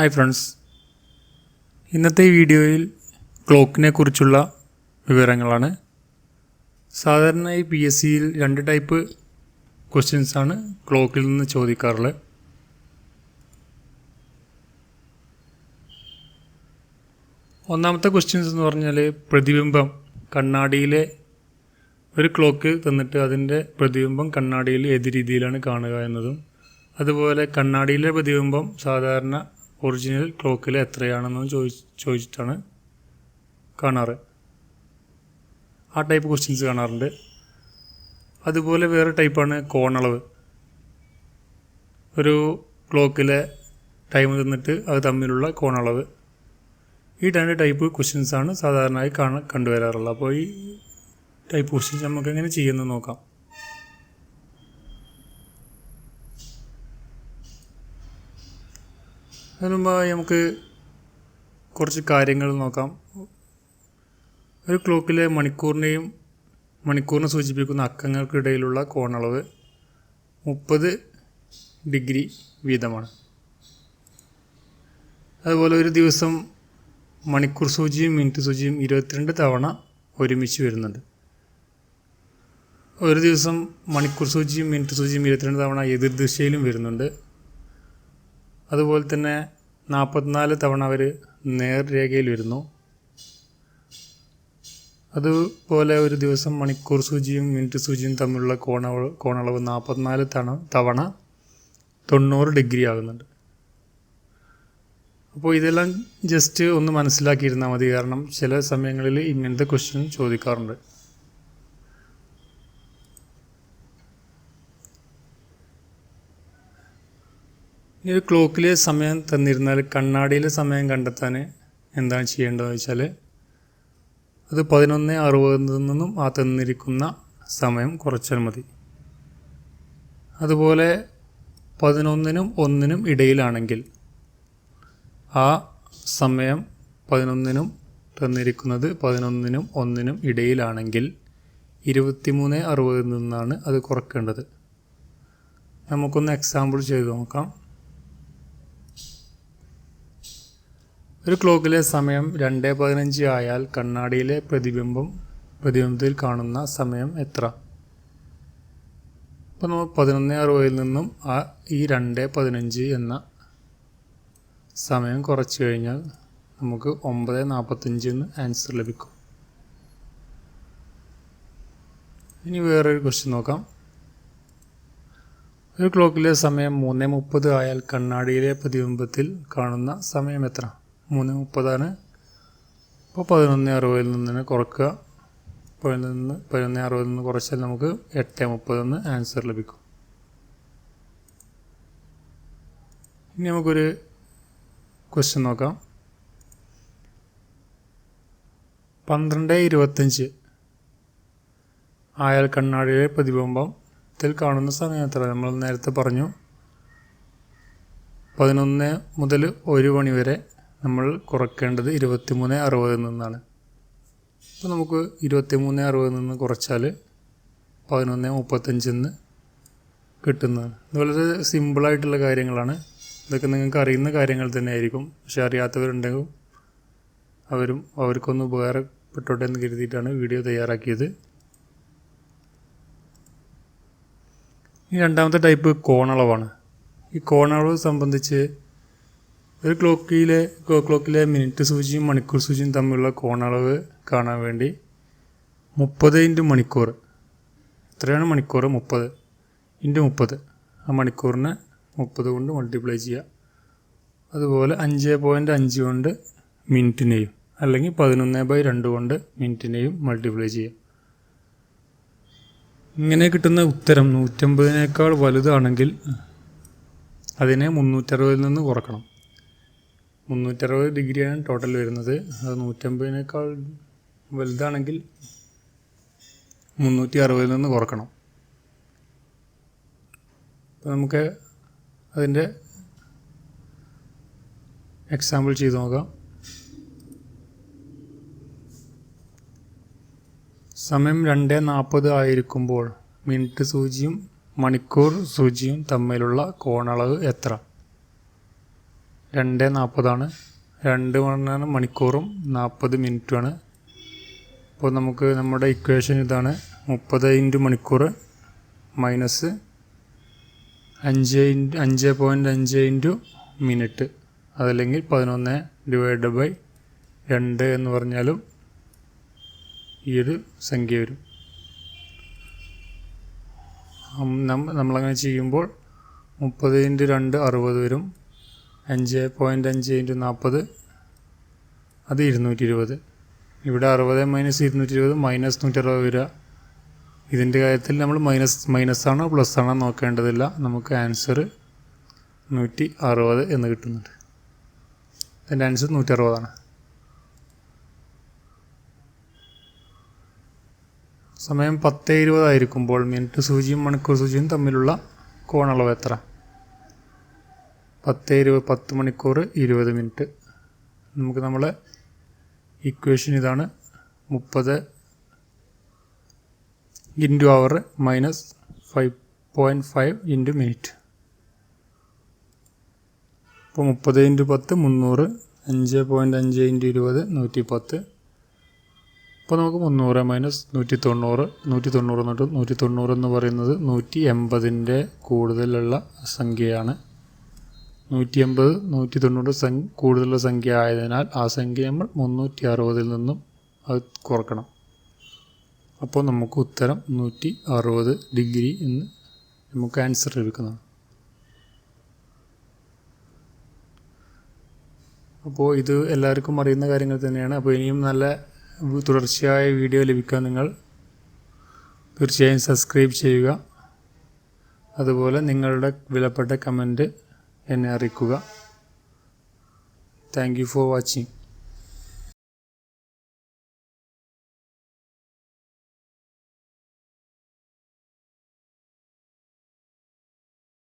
Hi friends ഇന്നത്തെ വീഡിയോയിൽ ക്ലോക്കിനെ കുറിച്ചുള്ള വിവരങ്ങളാണ്. സാധാരണയായി പി എസ് സിയിൽ രണ്ട് ടൈപ്പ് ക്വസ്റ്റ്യൻസ് ആണ് ക്ലോക്കിൽ നിന്ന് ചോദിക്കാറുള്ളത്. ഒന്നാമത്തെ ക്വസ്റ്റ്യൻസ് എന്ന് പറഞ്ഞാൽ പ്രതിബിംബം കണ്ണാടിയിലെ ഒരു ക്ലോക്ക് തന്നിട്ട് അതിന്റെ പ്രതിബിംബം കണ്ണാടിയിൽ ഏത് രീതിയിലാണ് കാണുക എന്നതും അതുപോലെ കണ്ണാടിയിലെ പ്രതിബിംബം സാധാരണ ഒറിജിനൽ ക്ലോക്കിൽ എത്രയാണെന്ന് ചോദി ചോദിച്ചിട്ടാണ് കാണാറ്. ആ ടൈപ്പ് ക്വസ്റ്റ്യൻസ് കാണാറുണ്ട്. അതുപോലെ വേറെ ടൈപ്പാണ് കോണളവ്. ഒരു ക്ലോക്കിലെ ടൈം തന്നിട്ട് അത് തമ്മിലുള്ള കോണളവ്. ഈ രണ്ട് ടൈപ്പ് ക്വസ്റ്റ്യൻസാണ് സാധാരണയായി കാണ കണ്ടുവരാറുള്ളത്. അപ്പോൾ ഈ ടൈപ്പ് ക്വസ്റ്റ്യൻസ് നമുക്ക് എങ്ങനെ ചെയ്യുന്നത് നോക്കാം. അതിന് നമുക്ക് കുറച്ച് കാര്യങ്ങൾ നോക്കാം. ഒരു ക്ലോക്കിലെ മണിക്കൂറിനെയും മണിക്കൂറിനെ സൂചിപ്പിക്കുന്ന അക്കങ്ങൾക്കിടയിലുള്ള കോണളവ് മുപ്പത് ഡിഗ്രി വീതമാണ്. അതുപോലെ ഒരു ദിവസം മണിക്കൂർ സൂചിയും മിനിറ്റ് സൂചിയും ഇരുപത്തിരണ്ട് തവണ ഒരുമിച്ച് വരുന്നുണ്ട്. ഒരു ദിവസം മണിക്കൂർ സൂചിയും മിനിറ്റ് സൂചിയും ഇരുപത്തിരണ്ട് തവണ എതിർ ദിശയിലും വരുന്നുണ്ട്. അതുപോലെ തന്നെ നാൽപ്പത്തിനാല് തവണ അവർ നേർരേഖയിൽ വരുന്നു. അതുപോലെ ഒരു ദിവസം മണിക്കൂർ സൂചിയും മിനിറ്റ് സൂചിയും തമ്മിലുള്ള കോണളവ് കോണളവ് നാൽപ്പത്തിനാല് തവണ തവണ തൊണ്ണൂറ് ഡിഗ്രി ആകുന്നുണ്ട്. അപ്പോൾ ഇതെല്ലാം ജസ്റ്റ് ഒന്ന് മനസ്സിലാക്കിയിരുന്നാൽ മതി. കാരണം ചില സമയങ്ങളിൽ ഇങ്ങനത്തെ ക്വസ്റ്റ്യൻ ചോദിക്കാറുണ്ട്. ഇനി ഒരു ക്ലോക്കിലെ സമയം തന്നിരുന്നാൽ കണ്ണാടിയിലെ സമയം കണ്ടെത്താൻ എന്താണ് ചെയ്യേണ്ടതെന്ന് വെച്ചാൽ അത് പതിനൊന്ന് അറുപതിൽ നിന്നും ആ തന്നിരിക്കുന്ന സമയം കുറച്ചാൽ മതി. അതുപോലെ പതിനൊന്നിനും ഒന്നിനും ഇടയിലാണെങ്കിൽ ആ സമയം പതിനൊന്നിനും തന്നിരിക്കുന്നത് പതിനൊന്നിനും ഒന്നിനും ഇടയിലാണെങ്കിൽ ഇരുപത്തിമൂന്ന് അറുപതിൽ നിന്നാണ് അത് കുറക്കേണ്ടത്. നമുക്കൊന്ന് എക്സാമ്പിൾ ചെയ്ത് നോക്കാം. ഒരു ക്ലോക്കിലെ സമയം രണ്ട് പതിനഞ്ച് ആയാൽ കണ്ണാടിയിലെ പ്രതിബിംബം പ്രതിബിംബത്തിൽ കാണുന്ന സമയം എത്ര? അപ്പോൾ നമ്മൾ പതിനൊന്ന് അറുപതിൽ നിന്നും ആ ഈ രണ്ട് പതിനഞ്ച് എന്ന സമയം കുറച്ച് കഴിഞ്ഞാൽ നമുക്ക് ഒമ്പത് നാൽപ്പത്തഞ്ച് എന്ന് ആൻസർ ലഭിക്കും. ഇനി വേറൊരു ക്വസ്റ്റ്യൻ നോക്കാം. ഒരു ക്ലോക്കിലെ സമയം മൂന്ന് മുപ്പത് ആയാൽ കണ്ണാടിയിലെ പ്രതിബിംബത്തിൽ കാണുന്ന സമയം എത്ര? മൂന്ന് മുപ്പതാണ്. അപ്പോൾ പതിനൊന്ന് അറുപതിൽ നിന്ന് കുറക്കുക. പതിനൊന്ന് പതിനൊന്ന് അറുപതിൽ നിന്ന് കുറച്ചാൽ നമുക്ക് എട്ട് മുപ്പതെന്ന് ആൻസർ ലഭിക്കും. ഇനി നമുക്കൊരു ക്വസ്റ്റ്യൻ നോക്കാം. പന്ത്രണ്ട് ഇരുപത്തഞ്ച് ആയാൽ കണ്ണാടിയിലെ പ്രതിബിംബത്തിൽ കാണുന്ന സമയം എത്ര? നമ്മൾ നേരത്തെ പറഞ്ഞു. പതിനൊന്ന് മുതൽ ഒരു മണി വരെ നമ്മൾ കുറയ്ക്കേണ്ടത് ഇരുപത്തി മൂന്ന് അറുപതിൽ നിന്നാണ്. അപ്പോൾ നമുക്ക് ഇരുപത്തി മൂന്ന് അറുപതിൽ നിന്ന് കുറച്ചാൽ പതിനൊന്ന് മുപ്പത്തഞ്ചിൽ നിന്ന് കിട്ടുന്നതാണ്. വളരെ സിമ്പിളായിട്ടുള്ള കാര്യങ്ങളാണ്. ഇതൊക്കെ നിങ്ങൾക്ക് അറിയുന്ന കാര്യങ്ങൾ തന്നെ ആയിരിക്കും പക്ഷെ അറിയാത്തവരുണ്ടെങ്കിൽ അവരും അവർക്കൊന്ന് ഉപകാരപ്പെട്ടോട്ടെ എന്ന് കരുതിയിട്ടാണ് വീഡിയോ തയ്യാറാക്കിയത്. ഈ രണ്ടാമത്തെ ടൈപ്പ് കോണളവാണ്. ഈ കോണളവ് സംബന്ധിച്ച് ഒരു ക്ലോക്കിലെ ക്ലോക്കിലെ മിനിറ്റ് സൂചിയും മണിക്കൂർ സൂചിയും തമ്മിലുള്ള കോണളവ് കാണാൻ വേണ്ടി മുപ്പത് ഇന്റു മണിക്കൂർ. എത്രയാണ് മണിക്കൂർ മുപ്പത്. ഇന്റു മുപ്പത്. ആ മണിക്കൂറിനെ മുപ്പത് കൊണ്ട് മൾട്ടിപ്ലൈ ചെയ്യുക. അതുപോലെ അഞ്ച് പോയിന്റ് അഞ്ച് കൊണ്ട് മിനിറ്റിനെയും അല്ലെങ്കിൽ പതിനൊന്ന് ബൈ രണ്ട് കൊണ്ട് മിനിറ്റിനെയും മൾട്ടിപ്ലൈ ചെയ്യുക. ഇങ്ങനെ കിട്ടുന്ന ഉത്തരം നൂറ്റമ്പതിനേക്കാൾ വലുതാണെങ്കിൽ അതിനെ മുന്നൂറ്ററുപതിൽ നിന്ന് കുറക്കണം. മുന്നൂറ്ററുപത് ഡിഗ്രിയാണ് ടോട്ടൽ വരുന്നത്. അത് നൂറ്റമ്പതിനേക്കാൾ വലുതാണെങ്കിൽ മുന്നൂറ്റി അറുപതിൽ നിന്ന് കുറക്കണം. അപ്പോൾ നമുക്ക് അതിന്റെ എക്സാമ്പിൾ ചെയ്ത് നോക്കാം. സമയം രണ്ട് നാൽപ്പത് ആയിരിക്കുമ്പോൾ മിനിറ്റ് സൂചിയും മണിക്കൂർ സൂചിയും തമ്മിലുള്ള കോണളവ് എത്ര? രണ്ട് നാൽപ്പതാണ് രണ്ട് മണിയാണ് മണിക്കൂറും നാൽപ്പത് മിനിറ്റുമാണ്. അപ്പോൾ നമുക്ക് നമ്മുടെ ഇക്വേഷൻ ഇതാണ്. മുപ്പത് ഇന്റു മണിക്കൂർ മൈനസ് അഞ്ച് ഇന്റു അഞ്ച് പോയിന്റ് അഞ്ച് ഇന്റു മിനിറ്റ്. അതല്ലെങ്കിൽ പതിനൊന്ന് ഡിവൈഡ് ബൈ രണ്ട് എന്ന് പറഞ്ഞാലും ഈ ഒരു സംഖ്യ വരും. നമ്മളങ്ങനെ ചെയ്യുമ്പോൾ മുപ്പത് ഇന്റു രണ്ട് അറുപത് വരും. അഞ്ച് പോയിന്റ് അഞ്ച് ഇന്റു നാൽപ്പത് അത് ഇരുന്നൂറ്റി ഇരുപത് ഇവിടെ അറുപത് മൈനസ് ഇരുന്നൂറ്റി ഇരുപത് മൈനസ് നൂറ്റി അറുപത് വരിക. ഇതിന്റെ കാര്യത്തിൽ നമ്മൾ മൈനസ് മൈനസ് ആണോ പ്ലസ് ആണോ നോക്കേണ്ടതില്ല. നമുക്ക് ആൻസർ നൂറ്റി അറുപത് എന്ന് കിട്ടുന്നുണ്ട്. അതിന്റെ ആൻസർ നൂറ്റി അറുപതാണ് സമയം പത്ത് ഇരുപതായിരിക്കുമ്പോൾ മിനിറ്റ് സൂചിയും മണിക്കൂർ സൂചിയും തമ്മിലുള്ള കോണളവ് എത്ര? പത്ത് ഇരുപത് പത്ത് മണിക്കൂർ ഇരുപത് മിനിറ്റ്. നമുക്ക് നമ്മളെ ഇക്വേഷൻ ഇതാണ് മുപ്പത് into hour minus five point five into minute ഇപ്പോൾ മുപ്പത് ഇന്റു പത്ത് മുന്നൂറ് അഞ്ച് പോയിന്റ് അഞ്ച് ഇന്റു ഇരുപത് നൂറ്റി പത്ത് ഇപ്പോൾ നമുക്ക് മുന്നൂറ് മൈനസ് നൂറ്റി തൊണ്ണൂറ് നൂറ്റി തൊണ്ണൂറ് എന്നിട്ട് നൂറ്റി തൊണ്ണൂറ് എന്ന് പറയുന്നത് നൂറ്റി എൺപതിന്റെ കൂടുതലുള്ള സംഖ്യയാണ്. നൂറ്റി അമ്പത് നൂറ്റി തൊണ്ണൂറ് സംഖ്യ കൂടുതലുള്ള സംഖ്യ ആയതിനാൽ ആ സംഖ്യ നമ്മൾ മുന്നൂറ്റി അറുപതിൽ നിന്നും അത് കുറക്കണം. അപ്പോൾ നമുക്ക് ഉത്തരം നൂറ്റി അറുപത് ഡിഗ്രി എന്ന് നമുക്ക് ആൻസർ ലഭിക്കുന്നതാണ്. അപ്പോൾ ഇത് എല്ലാവർക്കും അറിയുന്ന കാര്യങ്ങൾ തന്നെയാണ്. അപ്പോൾ ഇനിയും നല്ല തുടർച്ചയായ വീഡിയോ ലഭിക്കാൻ നിങ്ങൾ തീർച്ചയായും സബ്സ്ക്രൈബ് ചെയ്യുക. അതുപോലെ നിങ്ങളുടെ വിലപ്പെട്ട കമന്റ് എന്നെ അറിയിക്കുക. Thank you for watching